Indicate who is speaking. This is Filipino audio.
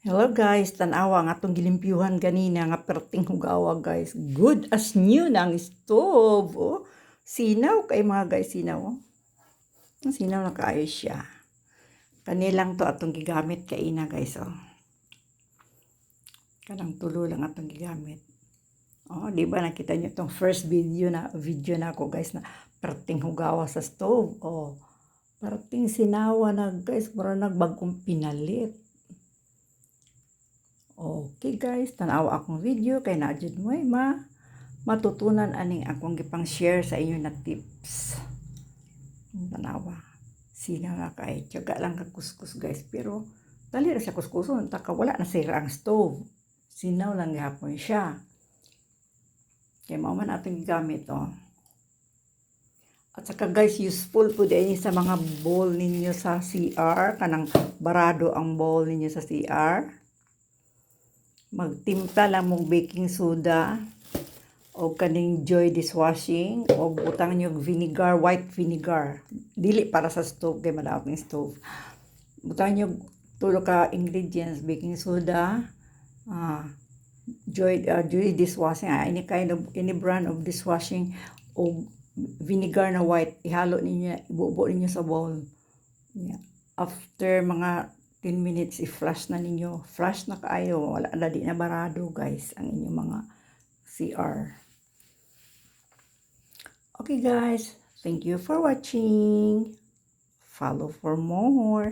Speaker 1: Hello guys, tanawa nga atong gilimpyuhan ganina nga perting hugawa guys. Good as new na ang stove. Oh. Sinaw kay mga guys, sinaw. Oh. Sinaw na kaayo siya. Kanilang to atong gigamit kay ina guys. Oh. Kanang tulo lang atong gigamit. Oh, di ba nakita niyo tong first video na video na ako guys na perting hugawa sa stove. Oh. Perting sinawa na guys, para nagbagong pinalit. Okay guys, tanawa akong video kay na jud mo ma matutunan aning akong gipang share sa inyo na tips. Tanawa. Sina nga kay tiyaga lang ka kuskus guys pero dali ra siya kuskuson taka wala na sira ang stove. Sinaw lang gihapon siya. Kay mao man atong gigamit oh. At saka guys, useful po din sa mga bowl ninyo sa CR. Kanang barado ang bowl ninyo sa CR magtimpla lang mong baking soda o kaning joy dishwashing o butang nyo vinegar, white vinegar. Dili para sa stove, kay madawat ng stove. Butang nyo tulo ka ingredients, baking soda, ah, joy, uh, joy dishwashing, ah, any kind of, any brand of dishwashing o vinegar na white, ihalo ninyo, ibubo ninyo sa bowl. Yeah. After mga 10 minutes, i-flush na ninyo. Flush na kaayo. Wala na di na barado, guys, ang inyong mga CR. Okay, guys. Thank you for watching. Follow for more.